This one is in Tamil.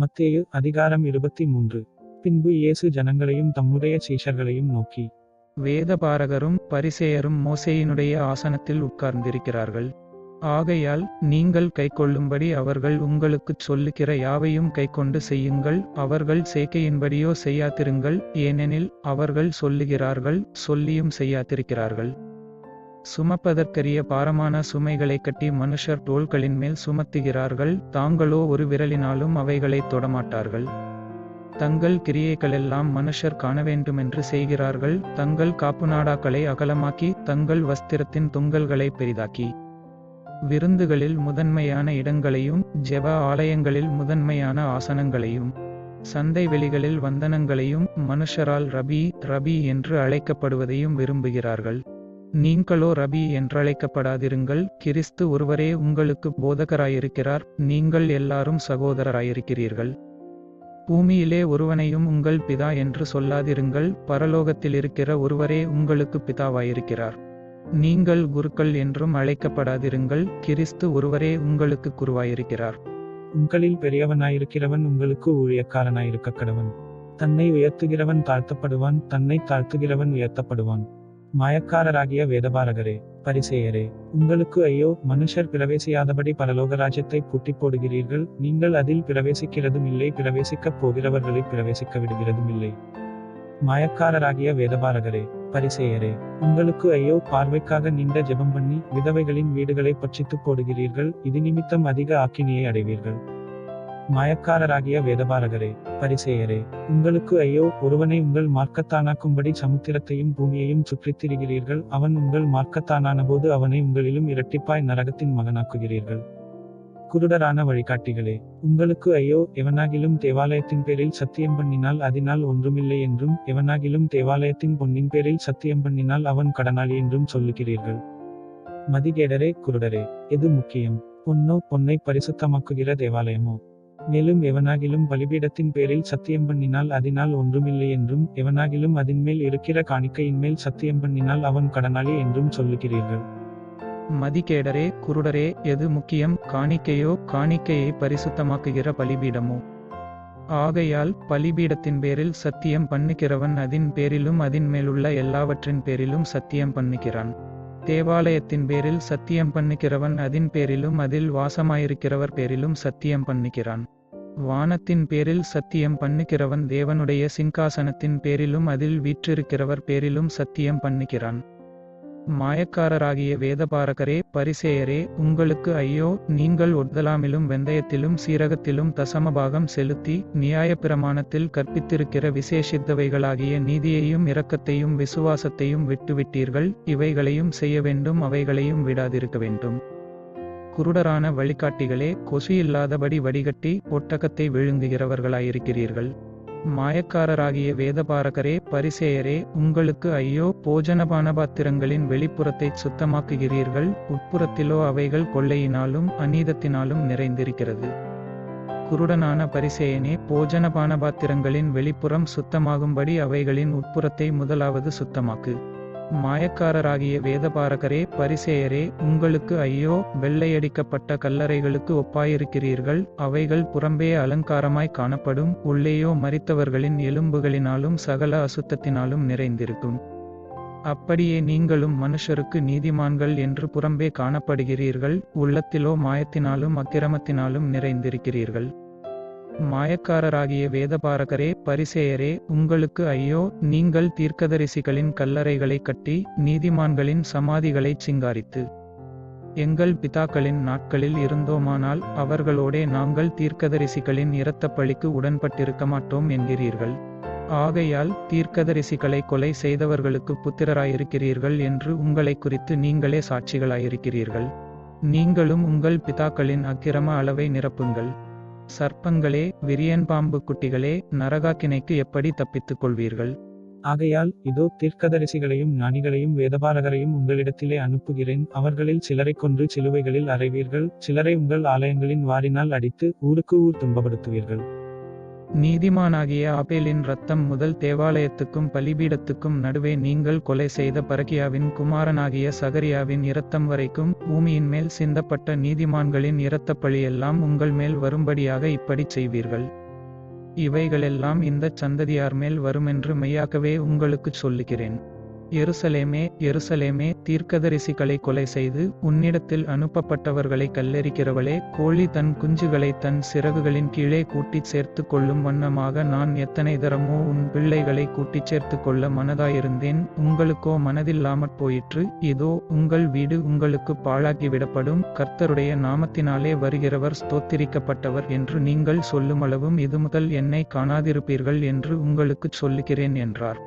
மத்தேயு அதிகாரம் இருபத்தி மூன்று பின்பு இயேசு ஜனங்களையும் தம்முடைய சீஷர்களையும் நோக்கி வேதபாரகரும் பரிசேயரும் மோசேயினுடைய ஆசனத்தில் உட்கார்ந்திருக்கிறார்கள். ஆகையால் நீங்கள் கைக்கொள்ளும்படி அவர்கள் உங்களுக்குச் சொல்லுகிற யாவையும் கைக்கொண்டு செய்யுங்கள். அவர்கள் சேர்க்கையின்படியோ செய்யாதிருங்கள். ஏனெனில் அவர்கள் சொல்லுகிறார்கள் சொல்லியும் செய்யாதிருக்கிறார்கள். சுமப்பதற்கரிய பாரமான சுமைகளை கட்டி மனுஷர் தோள்களின் மேல் சுமத்துகிறார்கள். தாங்களோ ஒரு விரலினாலும் அவைகளை தொடமாட்டார்கள். தங்கள் கிரியைகளெல்லாம் மனுஷர் காண வேண்டுமென்று செய்கிறார்கள். தங்கள் காப்புநாடாக்களை அகலமாக்கி தங்கள் வஸ்திரத்தின் துங்கல்களை பெரிதாக்கி. விருந்துகளில் முதன்மையான இடங்களையும் ஜெப ஆலயங்களில் முதன்மையான ஆசனங்களையும் சந்தை வெளிகளில் வந்தனங்களையும் மனுஷரால் ரபி ரபி என்று அழைக்கப்படுவதையும் விரும்புகிறார்கள். நீங்களோ ரபி என்றழைக்கப்படாதிருங்கள். கிறிஸ்து ஒருவரே உங்களுக்கு போதகராயிருக்கிறார். நீங்கள் எல்லாரும் சகோதரராயிருக்கிறீர்கள். பூமியிலே ஒருவனையும் உங்கள் பிதா என்று சொல்லாதிருங்கள். பரலோகத்திலிருக்கிற ஒருவரே உங்களுக்கு பிதாவாயிருக்கிறார். நீங்கள் குருக்கள் என்றும் அழைக்கப்படாதிருங்கள். கிறிஸ்து ஒருவரே உங்களுக்கு குருவாயிருக்கிறார். உங்களில் பெரியவனாயிருக்கிறவன் உங்களுக்கு ஊழியக்காரனாயிருக்க கடவன். தன்னை உயர்த்துகிறவன் தாழ்த்தப்படுவான். தன்னை தாழ்த்துகிறவன் உயர்த்தப்படுவான். மாயக்காரராகிய வேதபாரகரே பரிசேயரே உங்களுக்கு ஐயோ மனுஷர் பிரவேசியாதபடி பரலோக ராஜ்யத்தை பூட்டி போடுகிறீர்கள் நீங்கள் அதில் பிரவேசிக்கிறதும் இல்லை பிரவேசிக்கப் போகிறவர்களை பிரவேசிக்க விடுகிறதும் இல்லை. மாயக்காரராகிய வேதபாரகரே பரிசேயரே உங்களுக்கு ஐயோ பார்வைக்காக நீண்ட ஜெபம் பண்ணி விதவைகளின் வீடுகளை பட்சித்து போடுகிறீர்கள் இது நிமித்தம் அதிக ஆக்கினியை அடைவீர்கள். மாயக்காரராகிய வேதபாரகரே பரிசேயரே உங்களுக்கு ஐயோ ஒருவனை உங்கள் மார்க்கத்தானாக்கும்படி சமுத்திரத்தையும் பூமியையும் சுற்றித் திரிகிறீர்கள் அவன் உங்கள் மார்க்கத்தானான போது அவனை உங்களிலும் இரட்டிப்பாய் நரகத்தின் மகனாக்குகிறீர்கள். குருடரான வழிகாட்டிகளே உங்களுக்கு ஐயோ எவனாகிலும் தேவாலயத்தின் பேரில் சத்தியம் பண்ணினால் அதனால் ஒன்றுமில்லை என்றும் எவனாகிலும் தேவாலயத்தின் பொன்னின் பேரில் சத்தியம் பண்ணினால் அவன் கடனாளி என்றும் சொல்லுகிறீர்கள். மதிகேடரே குருடரே எது முக்கியம்? பொன்னோ பொன்னை பரிசுத்தமாக்குகிற தேவாலயமோ? மேலும் எவனாகிலும் பலிபீடத்தின் பேரில் சத்தியம் பண்ணினால் அதனால் ஒன்றுமில்லை என்றும் எவனாகிலும் அதன்மேல் இருக்கிற காணிக்கையின் மேல் சத்தியம் பண்ணினால் அவன் கடனாளி என்றும் சொல்லுகிறீர்கள். மதிகேடரே குருடரே எது முக்கியம் காணிக்கையோ காணிக்கையை பரிசுத்தமாக்குகிற பலிபீடமோ? ஆகையால் பலிபீடத்தின் பேரில் சத்தியம் பண்ணுகிறவன் அதின் பேரிலும் அதின் மேலுள்ள எல்லாவற்றின் பேரிலும் சத்தியம் பண்ணுகிறான். தேவாலயத்தின் பேரில் சத்தியம் பண்ணுகிறவன் அதின் பேரிலும் அதில் வாசமாயிருக்கிறவர் பேரிலும் சத்தியம் பண்ணுகிறான். வானத்தின் பேரில் சத்தியம் பண்ணுகிறவன் தேவனுடைய சிங்காசனத்தின் பேரிலும் அதில் வீற்றிருக்கிறவர் பேரிலும் சத்தியம் பண்ணுகிறான். மாயக்காரராகிய வேதபாரகரே பரிசேயரே உங்களுக்கு ஐயோ நீங்கள் ஒட்தலாமிலும் வெந்தயத்திலும் சீரகத்திலும் தசமபாகம் செலுத்தி நியாயப்பிரமாணத்தில் கற்பித்திருக்கிற விசேஷித்தவைகளாகிய நீதியையும் இரக்கத்தையும் விசுவாசத்தையும் விட்டுவிட்டீர்கள் இவைகளையும் செய்ய வேண்டும் அவைகளையும் விடாதிருக்க வேண்டும். குருடரான வழிகாட்டிகளே கொசு இல்லாதபடி வடிகட்டி ஒட்டகத்தை விழுங்குகிறவர்களாயிருக்கிறீர்கள். மாயக்காரராகிய வேதபாரகரே பரிசேயரே உங்களுக்கு ஐயோ போஜனபான பாத்திரங்களின் வெளிப்புறத்தை சுத்தமாக்குகிறீர்கள் உட்புறத்திலோ அவைகள் கொள்ளையினாலும் அநீதத்தினாலும் நிறைந்திருக்கிறது. குருடனான பரிசேயனே போஜனபான பாத்திரங்களின் வெளிப்புறம் சுத்தமாகும்படி அவைகளின் உட்புறத்தை முதலாவது சுத்தமாக்கு. மாயக்காரராகிய வேதபாரகரே பரிசேயரே உங்களுக்கு ஐயோ வெள்ளையடிக்கப்பட்ட கல்லறைகளுக்கு ஒப்பாயிருக்கிறீர்கள் அவைகள் புறம்பே அலங்காரமாய் காணப்படும் உள்ளேயோ மரித்தவர்களின் எலும்புகளினாலும் சகல அசுத்தத்தினாலும் நிறைந்திருக்கும். அப்படியே நீங்களும் மனுஷருக்கு நீதிமான்கள் என்று புறம்பே காணப்படுகிறீர்கள் உள்ளத்திலோ மாயத்தினாலும் அக்கிரமத்தினாலும் நிறைந்திருக்கிறீர்கள். மாயக்காரராகிய வேதபாரகரே பரிசேயரே உங்களுக்கு ஐயோ நீங்கள் தீர்க்கதரிசிகளின் கல்லறைகளை கட்டி நீதிமான்களின் சமாதிகளைச் சிங்காரித்து எங்கள் பிதாக்களின் நாட்களில் இருந்தோமானால் அவர்களோடே நாங்கள் தீர்க்கதரிசிகளின் இரத்தப்பழிக்கு உடன்பட்டிருக்க மாட்டோம் என்கிறீர்கள். ஆகையால் தீர்க்கதரிசிகளை கொலை செய்தவர்களுக்கு புத்திரராயிருக்கிறீர்கள் என்று உங்களை குறித்து நீங்களே சாட்சிகளாயிருக்கிறீர்கள். நீங்களும் உங்கள் பிதாக்களின் அக்கிரம அளவை நிரப்புங்கள். சர்ப்பங்களே விரியன் பாம்பு குட்டிகளே நரகாக்கினைக்கு எப்படி தப்பித்துக் கொள்வீர்கள்? ஆகையால் இதோ தீர்க்கதரிசிகளையும் ஞானிகளையும் வேதபாரகரையும் உங்களிடத்திலே அனுப்புகிறேன். அவர்களில் சிலரை கொன்று சிலுவைகளில் அறைவீர்கள். சிலரை உங்கள் ஆலயங்களின் வாரினால் அடித்து ஊருக்கு ஊர் துன்பப்படுத்துவீர்கள். நீதிமானாகிய ஆபேலின் இரத்தம் முதல் தேவாலயத்துக்கும் பலிபீடத்துக்கும் நடுவே நீங்கள் கொலை செய்த பரகியாவின் குமாரனாகிய சகரியாவின் இரத்தம் வரைக்கும் பூமியின் மேல் சிந்தப்பட்ட நீதிமான்களின் இரத்தப்பழியெல்லாம் உங்கள் மேல் வரும்படியாக இப்படிச் செய்வீர்கள். இவைகளெல்லாம் இந்தச் சந்ததியார் மேல் வருமென்று மெய்யாகவே உங்களுக்குச் சொல்லுகிறேன். எருசலேமே எருசலேமே தீர்க்கதரிசிகளை கொலை செய்து உன்னிடத்தில் அனுப்பப்பட்டவர்களை கல்லெறிக்கிறவளே கோழி தன் குஞ்சுகளை தன் சிறகுகளின் கீழே கூட்டிச் சேர்த்து கொள்ளும் வண்ணமாக நான் எத்தனை தரமோ உன் பிள்ளைகளை கூட்டிச் சேர்த்து கொள்ள மனதாயிருந்தேன். உங்களுக்கோ மனதில்லாமற் போயிற்று. இதோ உங்கள் வீடு உங்களுக்கு பாழாக்கிவிடப்படும் கர்த்தருடைய நாமத்தினாலே வருகிறவர் ஸ்தோத்திரிக்கப்பட்டவர் என்று நீங்கள் சொல்லுமளவும் இது முதல் என்னை காணாதிருப்பீர்கள் என்று உங்களுக்குச் சொல்லுகிறேன் என்றார்.